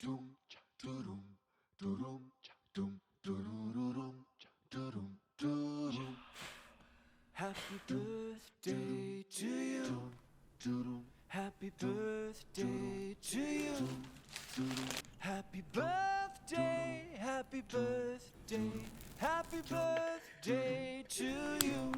Doom, cha, doom, doom, cha, doom, doom, cha, doom, doom. Happy birthday to you. Happy birthday to you. Happy birthday, happy birthday, happy birthday to you.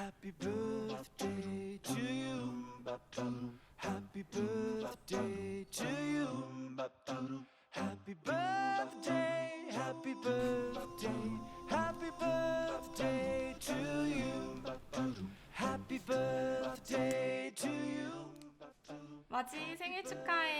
두둠 Oh, happy birthday to you. Happy birthday to you. Happy birthday, happy birthday, happy birthday to you. Happy birthday to you. 마지 생일 축하해.